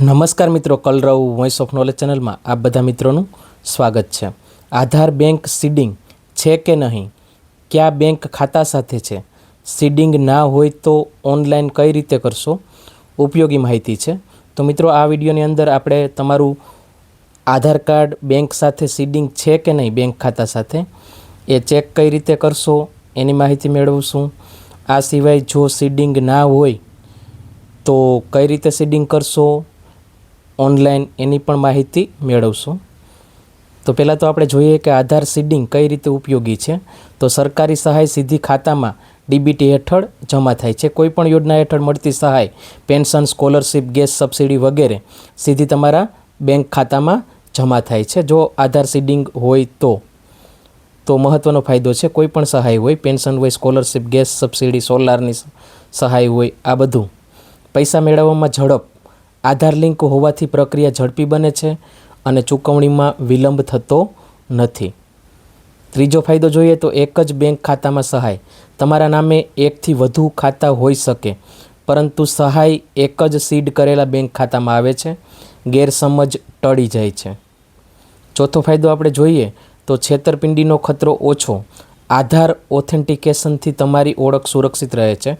નમસ્કાર મિત્રો, કલરવ voice of knowledge ચેનલમાં આપ બધા મિત્રોનું સ્વાગત છે. આધાર બેંક સીડિંગ છે કે નહીં? કયા બેંક ખાતા સાથે છે? સીડિંગ ના હોય તો ઓનલાઈન કઈ રીતે કરશો? ઉપયોગી માહિતી છે. તો મિત્રો, આ વિડીયોની અંદર આપણે તમારું આધાર કાર્ડ બેંક સાથે સીડિંગ છે કે નહીં બેંક ખાતા સાથે, એ ચેક કઈ રીતે કરશો એની માહિતી મેળવશું. આ સિવાય જો સીડિંગ ના હોય તો કઈ રીતે સીડિંગ કરશો? ઓનલાઈન એની પણ માહિતી મેળવશું. તો પહેલાં તો આપણે જોઈએ કે આધાર સીડિંગ કઈ રીતે ઉપયોગી છે. તો સરકારી સહાય સીધી ખાતામાં ડીબીટી હેઠળ જમા થાય છે. કોઈપણ યોજના હેઠળ મળતી સહાય, પેન્શન, સ્કોલરશીપ, ગેસ સબસિડી વગેરે સીધી તમારા બેંક ખાતામાં જમા થાય છે. જો આધાર સીડિંગ હોય તો તો મહત્ત્વનો ફાયદો છે. કોઈ પણ સહાય હોય, પેન્શન હોય, સ્કોલરશીપ, ગેસ સબસિડી, સોલારની સહાય હોય, આ બધું. પૈસા મેળવવામાં ઝડપ આધાર લિંક હોવાથી પ્રક્રિયા ઝડપી બને છે અને ચૂકવણીમાં વિલંબ થતો નથી. ત્રીજો ફાયદો જોઈએ તો એક જ બેંક ખાતામાં સહાય. તમારા નામે એકથી વધુ ખાતા હોઈ શકે, પરંતુ સહાય એક જ સીડ કરેલા બેંક ખાતામાં આવે છે, ગેરસમજ ટળી જાય છે. ચોથો ફાયદો આપણે જોઈએ તો છેતરપિંડીનો ખતરો ઓછો આધાર ઓથેન્ટિકેશનથી તમારી ઓળખ સુરક્ષિત રહે છે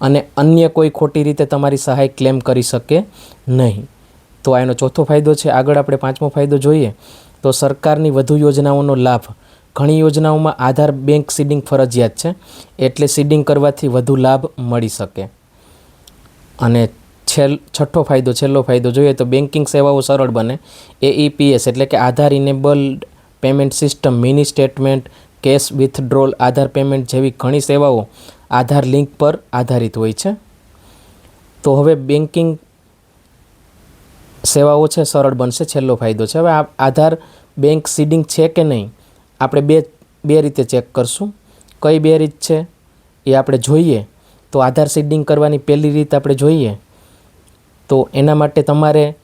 અને અન્ય કોઈ ખોટી રીતે તમારી સહાય ક્લેમ કરી શકે નહીં. તો આ એનો ચોથો ફાયદો છે. આગળ આપણે પાંચમો ફાયદો જોઈએ તો સરકારની વધુ યોજનાઓનો લાભ. ઘણી યોજનાઓમાં આધાર બેંક સીડિંગ ફરજિયાત છે. એટલે સીડિંગ કરવાથી વધુ લાભ મળી શકે. અને છેલ, છઠ્ઠો ફાયદો, છેલ્લો ફાયદો જોઈએ તો બેન્કિંગ સેવાઓ સરળ બને. એઈપીએસ એટલે કે Aadhaar enabled payment system mini statement cash withdrawal Aadhaar payment જેવી ઘણી સેવાઓ આધાર લિંક પર આધારિત હોય છે. તો હવે બેન્કિંગ સેવાઓ છે, સરળ બનશે, છેલ્લો ફાયદો છે. હવે આ આધાર બેંક સીડિંગ છે કે નહીં, આપણે બે બે રીતે ચેક કરશું. કઈ બે રીત છે એ આપણે જોઈએ. તો આધાર સીડિંગ કરવાની પહેલી રીત આપણે જોઈએ. તો એના માટે તમારે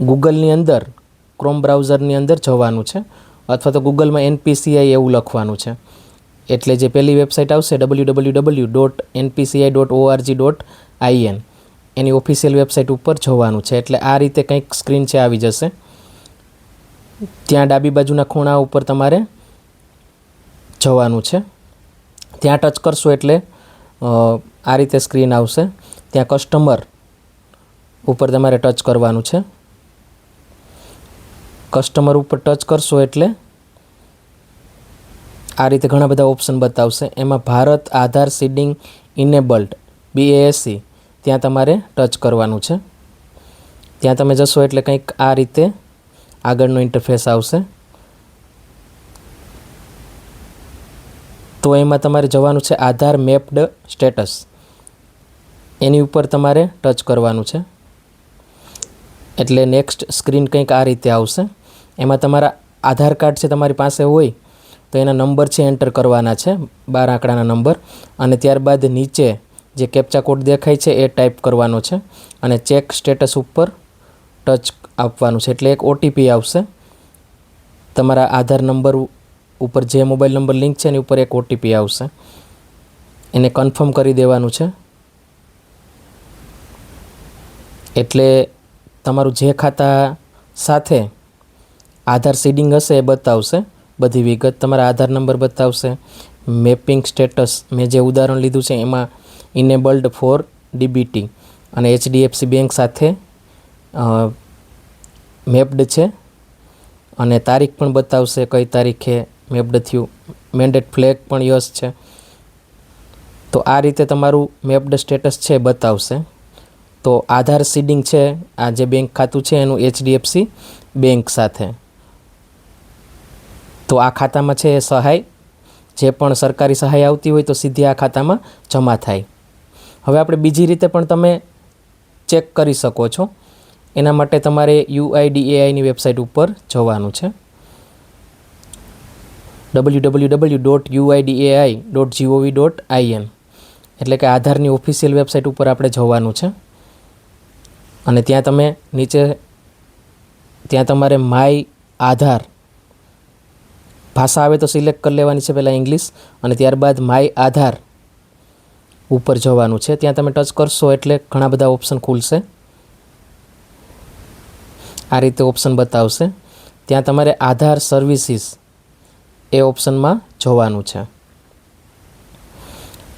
ગૂગલની અંદર ક્રોમ બ્રાઉઝરની અંદર જવાનું છે. અથવા તો ગૂગલમાં એનપીસીઆઈ એવું લખવાનું છે. એટલે જે પહેલી વેબસાઇટ આવશે W W W dot NPCI dot ORG dot IN any official website ઉપર જવાનું છે. એટલે આ રીતે કંઈક સ્ક્રીન છે, આવી જશે. ત્યાં ડાબી બાજુના ખૂણા ઉપર તમારે જવાનું છે. ત્યાં ટચ કરશો એટલે આ રીતે સ્ક્રીન આવશે. ત્યાં કસ્ટમર ઉપર તમારે ટચ કરવાનું છે. કસ્ટમર ઉપર ટચ કરશો એટલે આ રીતે ઘણા બધા ઓપ્શન બતાવશે. એમાં Bharat Aadhaar seeding enabled BASC ત્યાં તમારે ટચ કરવાનું છે. ત્યાં તમે જશો એટલે કંઈક આ રીતે આગળનો ઇન્ટરફેસ આવશે. તો એમાં તમારે જવાનું છે આધાર મેપ્ડ સ્ટેટસ એની ઉપર તમારે ટચ કરવાનું છે. એટલે નેક્સ્ટ સ્ક્રીન કંઈક આ રીતે આવશે. એમાં તમારા આધાર કાર્ડ છે તમારી પાસે હોય, તો એના નંબર છે એન્ટર કરવાના છે, બાર આંકડાના નંબર. અને ત્યારબાદ નીચે જે કેપ્ચા કોડ દેખાય છે એ ટાઈપ કરવાનો છે. અને ચેક સ્ટેટસ ઉપર ટચ આપવાનું છે. એટલે એક ઓટીપી આવશે. તમારા આધાર નંબર ઉપર જે મોબાઈલ નંબર લિંક છે એની ઉપર એક ઓટીપી આવશે. એને કન્ફર્મ કરી દેવાનું છે. એટલે તમારું જે ખાતા સાથે આધાર સીડિંગ હશે એ બતાવશે. બધી વિગત તમારા આધાર નંબર બતાવશે. મેપિંગ સ્ટેટસ મેં જે ઉદાહરણ લીધું છે એમાં ઇનેબલ્ડ ફોર ડીબીટી અને એચડીએફસી બેંક સાથે મેપ્ડ છે. અને તારીખ પણ બતાવશે કઈ તારીખે મેપ્ડ થયું. મેન્ડેટ ફ્લેગ પણ યસ છે. તો આ રીતે તમારું મેપ્ડ સ્ટેટસ છે બતાવશે. તો આધાર સીડિંગ છે, આ જે બેંક ખાતું છે એનું એચડીએફસી બેંક સાથે. તો આ ખાતામાં છે સહાય. જે પણ સરકારી સહાય આવતી હોય તો સીધી આ ખાતામાં જમા થાય. હવે આપણે બીજી રીતે પણ તમે ચેક કરી શકો છો. એના માટે તમારે યુઆઈડીએઆઈની વેબસાઇટ ઉપર જવાનું છે. W W W dot UIDAI dot GOV dot IN એટલે કે આધારની ઓફિશિયલ વેબસાઇટ ઉપર આપણે જવાનું છે. અને ત્યાં તમે નીચે, ત્યાં તમારે માય આધાર ભાષા આવે તો સિલેક્ટ કરી લેવાની છે પહેલાં ઇંગ્લિશ અને ત્યારબાદ માય આધાર ઉપર જવાનું છે. ત્યાં તમે ટચ કરશો એટલે ઘણા બધા ઓપ્શન ખુલશે. આ રીતે ઓપ્શન બતાવશે. ત્યાં તમારે આધાર સર્વિસીસ એ ઓપ્શનમાં જોવાનું છે.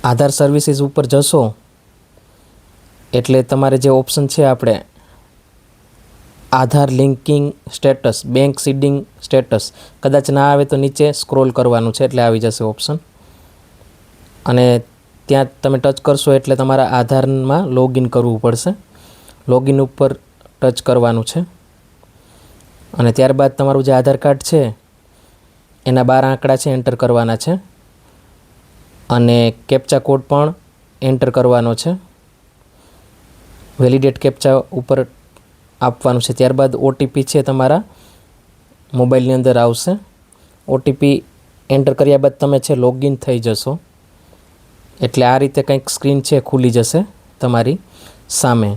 આધાર સર્વિસીસ ઉપર જશો એટલે તમારે જે ઓપ્શન છે આપણે Aadhaar linking status, bank seeding status. કદાચ ના આવે તો નીચે સ્ક્રોલ કરવાનું છે એટલે આવી જશે ઓપ્શન. અને ત્યાં તમે ટચ કરશો એટલે તમારા આધારમાં લોગિન કરવું પડશે. લોગિન ઉપર ટચ કરવાનું છે. અને ત્યારબાદ તમારું જે આધાર કાર્ડ છે, એના બાર આંકડા છે એન્ટર કરવાના છે. અને કેપ્ચા કોડ પણ એન્ટર કરવાનો છે. વેલિડેટ કેપ્ચા ઉપર આપવાનું છે. ત્યારબાદ ઓટીપી છે તમારા. મોબાઈલની અંદર આવશે. ઓટીપી એન્ટર કર્યા બાદ તમે છે લોગિન થઈ જશો. એટલે આ રીતે કંઈક સ્ક્રીન છે ખુલી જશે તમારી સામે.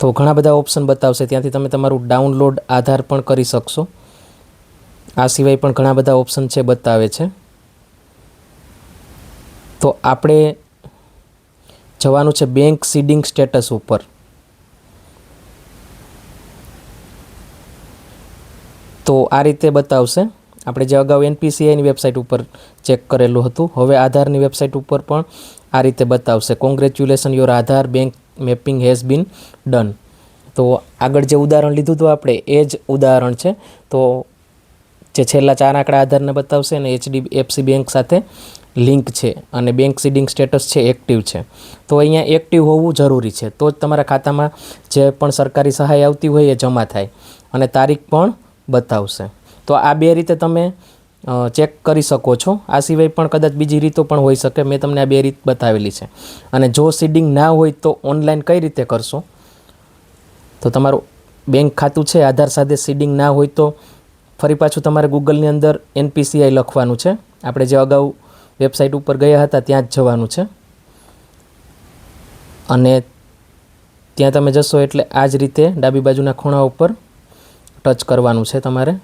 તો ઘણા બધા ઓપ્શન બતાવશે. ત્યાંથી તમે તમારું ડાઉનલોડ આધાર પણ કરી શકશો. આ સિવાય પણ ઘણા બધા ઓપ્શન છે બતાવે છે. તો આપણે જવાનું છે બેંક સીડિંગ સ્ટેટસ ઉપર. તો આ રીતે બતાવશે. આપણે જે અગાઉ એનપીસીઆઈની વેબસાઇટ ઉપર ચેક કરેલું હતું. હવે આધારની વેબસાઇટ ઉપર પણ આ રીતે બતાવશે. Congratulation your Aadhaar bank mapping has been done તો આગળ જે ઉદાહરણ લીધું હતું આપણે, એ જ ઉદાહરણ છે. તો જે છેલ્લા ચાર આંકડા આધારને બતાવશે અને એચડી એફસી બેંક સાથે લિંક છે અને બેંક સીડિંગ સ્ટેટસ છે એક્ટિવ છે. તો અહીંયા એક્ટિવ હોવું જરૂરી છે. તો જ તમારા ખાતામાં જે પણ સરકારી સહાય આવતી હોય એ જમા થાય. અને તારીખ પણ બતાવશે. તો આ બે રીતે તમે ચેક કરી શકો છો. આ સિવાય પણ કદાચ બીજી રીતો પણ હોઈ શકે. મેં તમને આ બે રીત બતાવેલી છે. અને જો સીડિંગ ના હોય તો ઓનલાઈન કઈ રીતે કરશો? તો તમારું બેંક ખાતું છે, આધાર સાથે સીડિંગ ના હોય તો ફરી પાછું તમારે ગૂગલની અંદર એનપીસીઆઈ લખવાનું છે. આપણે જે અગાઉ વેબસાઇટ ઉપર ગયા હતા, ત્યાં જ જવાનું છે. અને ત્યાં તમે જશો એટલે આ જ રીતે ડાબી બાજુના ખૂણા ઉપર ટચ કરવાનું છે તમારે.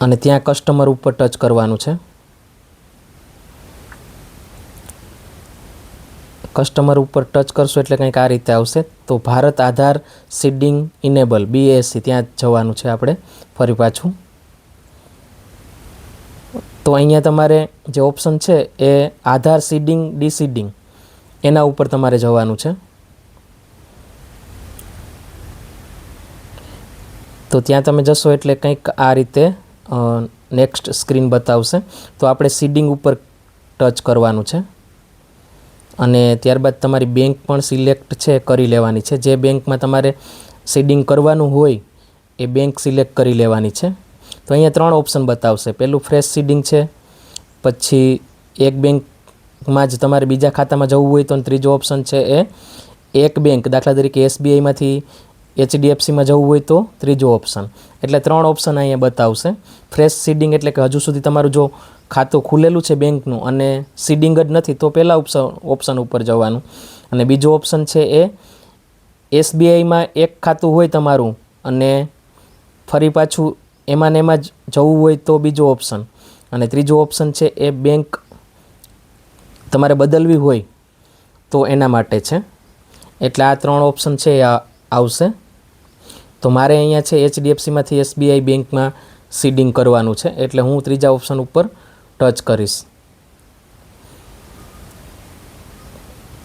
અને ત્યાં કસ્ટમર ઉપર ટચ કરવાનું છે. કસ્ટમર ઉપર ટચ કરશો એટલે કંઈક આ રીતે આવશે. તો Bharat Aadhaar seeding enable BSC ત્યાં જવાનું છે આપણે, ફરી પાછું. તો અહીંયા તમારે જે ઓપ્શન છે એ આધાર સીડિંગ, ડીસીડિંગ, એના ઉપર તમારે જવાનું છે. તો ત્યાં તમે જશો એટલે કંઈક આ રીતે નેક્સ્ટ સ્ક્રીન બતાવશે. તો આપણે સીડિંગ ઉપર ટચ કરવાનું છે. અને ત્યારબાદ તમારી બેંક પણ સિલેક્ટ છે, કરી લેવાની છે. જે બેંકમાં તમારે સીડિંગ કરવાનું હોય, એ બેંક સિલેક્ટ કરી લેવાની છે. તો અહીંયા ત્રણ ઓપ્શન બતાવશે. પહેલું ફ્રેશ સીડિંગ છે, પછી એક બેંકમાં જ તમારે બીજા ખાતામાં જવું હોય તો ત્રીજો ઓપ્શન છે એ, એક બેંક દાખલા તરીકે એસબીઆઈમાંથી એચડીએફસીમાં જવું હોય તો ત્રીજો ઓપ્શન એટલે ત્રણ ઓપ્શન અહીંયા બતાવશે. ફ્રેશ સીડિંગ એટલે કે હજુ સુધી તમારું જો ખાતું ખુલેલું છે બેંકનું અને સીડિંગ જ નથી, તો પહેલાં ઓપ્શન ઓપ્શન ઉપર જવાનું. અને બીજો ઓપ્શન છે એ, એસબીઆઈમાં એક ખાતું હોય તમારું અને ફરી પાછું એમાં ને એમાં જ જવું હોય તો બીજો ઓપ્શન અને ત્રીજો ઓપ્શન છે એ બેંક તમારે બદલવી હોય તો એના માટે છે. એટલે આ ત્રણ ઓપ્શન છે એ આવશે. તો મારે અહીંયા છે એચડીએફસીમાંથી એસબીઆઈ બેંકમાં સીડિંગ કરવાનું છે. એટલે હું ત્રીજા ઓપ્શન ઉપર ટચ કરીશ.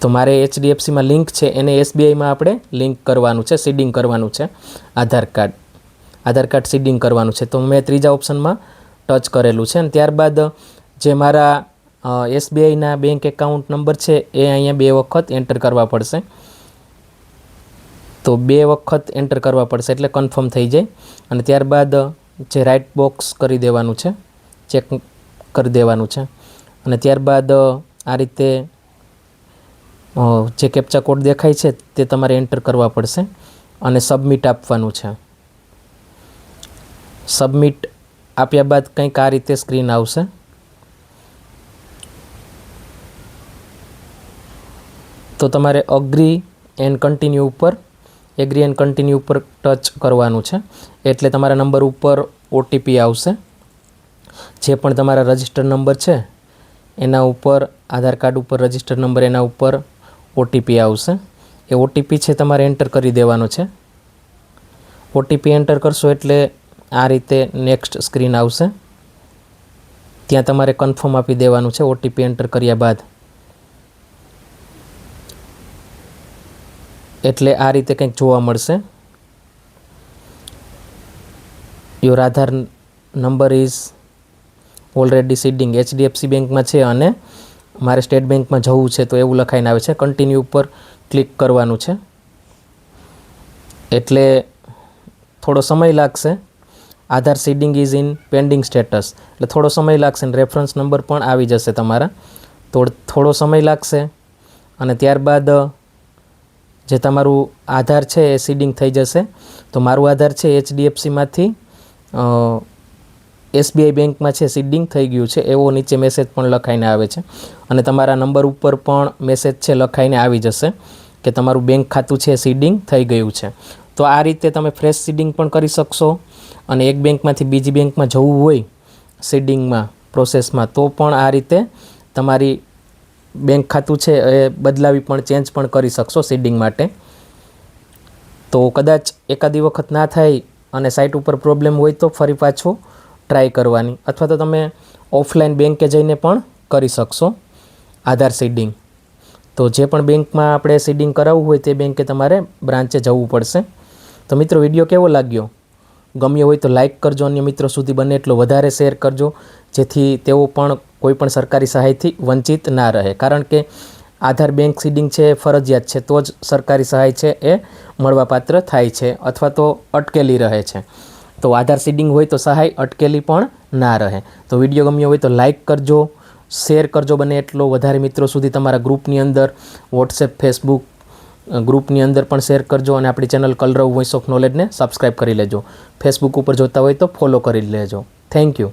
તો મારે એચડીએફસીમાં લિંક છે, એને એસબીઆઈમાં આપણે લિંક કરવાનું છે, સીડિંગ કરવાનું છે, Aadhaar card. Aadhaar card seeding કરવાનું છે. તો મેં ત્રીજા ઓપ્શનમાં ટચ કરેલું છે. અને ત્યારબાદ જે મારા એસબીઆઈના બેંક એકાઉન્ટ નંબર છે, એ અહીંયા બે વખત એન્ટર કરવા પડશે. તો બે વખત એન્ટર કરવા પડશે એટલે કન્ફર્મ થઈ જાય. અને ત્યારબાદ, જે રાઇટ બોક્સ કરી દેવાનું છે ચેક કરી દેવાનું છે. અને ત્યારબાદ, આ રીતે જે કેપ્ચા કોડ દેખાય છે, તે તમારે એન્ટર કરવા પડશે. અને સબમિટ આપવાનું છે. સબમિટ આપ્યા બાદ કંઈક આ રીતે સ્ક્રીન આવશે. તો તમારે અગ્રી એન્ડ કન્ટિન્યુ ઉપર એગ્રી એન્ડ કન્ટિન્યુ ઉપર ટચ કરવાનું છે. એટલે તમારા નંબર ઉપર ઓટીપી આવશે. જે પણ તમારા રજિસ્ટર નંબર છે, એના ઉપર આધાર કાર્ડ ઉપર રજિસ્ટર નંબર એના ઉપર ઓટીપી આવશે. એ ઓટીપી છે તમારે એન્ટર કરી દેવાનો છે. ઓટીપી એન્ટર કરશો એટલે આ રીતે નેક્સ્ટ સ્ક્રીન આવશે. ત્યાં તમારે કન્ફર્મ આપી દેવાનું છે ઓટીપી એન્ટર કર્યા બાદ. એટલે આ રીતે કંઈક જોવા મળશે. Your Aadhaar number is already seeding HDFC બેંકમાં છે અને મારે સ્ટેટ બેંકમાં જવું છે તો એવું લખાઈને આવે છે. કન્ટિન્યુ ઉપર ક્લિક કરવાનું છે. એટલે થોડો સમય લાગશે. Aadhaar seeding is in pending status એટલે થોડો સમય લાગશે ને રેફરન્સ નંબર પણ આવી જશે તમારા. તો થોડો સમય લાગશે અને ત્યારબાદ જે તમારું આધાર છે એ સીડિંગ થઈ જશે. તો મારું આધાર છે એચડીએફસીમાંથી એસબીઆઈ બેંકમાં છે સીડિંગ થઈ ગયું છે. એવો નીચે મેસેજ પણ લખાઈને આવે છે. અને તમારા નંબર ઉપર પણ મેસેજ છે લખાઈને આવી જશે કે તમારું બેંક ખાતું છે સીડિંગ થઈ ગયું છે. તો આ રીતે તમે ફ્રેશ સીડિંગ પણ કરી શકશો. અને એક બેંકમાંથી બીજી બેંકમાં જવું હોય સીડિંગમાં પ્રોસેસમાં તો પણ આ રીતે તમારી બેંક ખાતું છે, એ બદલાવી પણ ચેન્જ પણ કરી શકશો સીડિંગ માટે. તો કદાચ એકાદી વખત ના થાય અને સાઇટ ઉપર પ્રોબ્લેમ હોય તો ફરી પાછો ટ્રાય કરવાની. અથવા તો તમે ઓફલાઈન બેંકે જઈને પણ કરી શકશો આધાર સીડિંગ તો જે પણ બેંકમાં આપણે સીડિંગ કરાવવું હોય તે બેંકે તમારે બ્રાન્ચે જવું પડશે. તો મિત્રો વીડિયો કેવો લાગ્યો? ગમ્યો હોય તો લાઇક કરજો અન્ય મિત્રો સુધી બને એટલો વધારે શેર કરજો, જેથી તેઓ પણ કોઈ પણ સરકારી સહાયથી વંચિત ના રહે. કારણ કે આધાર બેંક સીડિંગ છે એ ફરજિયાત છે, તો જ સરકારી સહાય છે એ મળવાપાત્ર થાય છે અથવા તો અટકેલી રહે છે. તો આધાર સીડિંગ હોય તો સહાય અટકેલી પણ ના રહે. તો વીડિયો ગમ્યો હોય તો લાઇક કરજો, શેર કરજો બને એટલો. વધારે મિત્રો સુધી તમારા ગ્રુપની અંદર, વોટ્સએપ, ફેસબુક ગ્રુપની અંદર પણ શેર કરજો અને આપણી ચેનલ કલરવ વોઇસ ઓફ નોલેજને સબસ્ક્રાઈબ કરી લેજો. ફેસબુક ઉપર જોતા હોય તો ફોલો કરી લેજો. Thank you.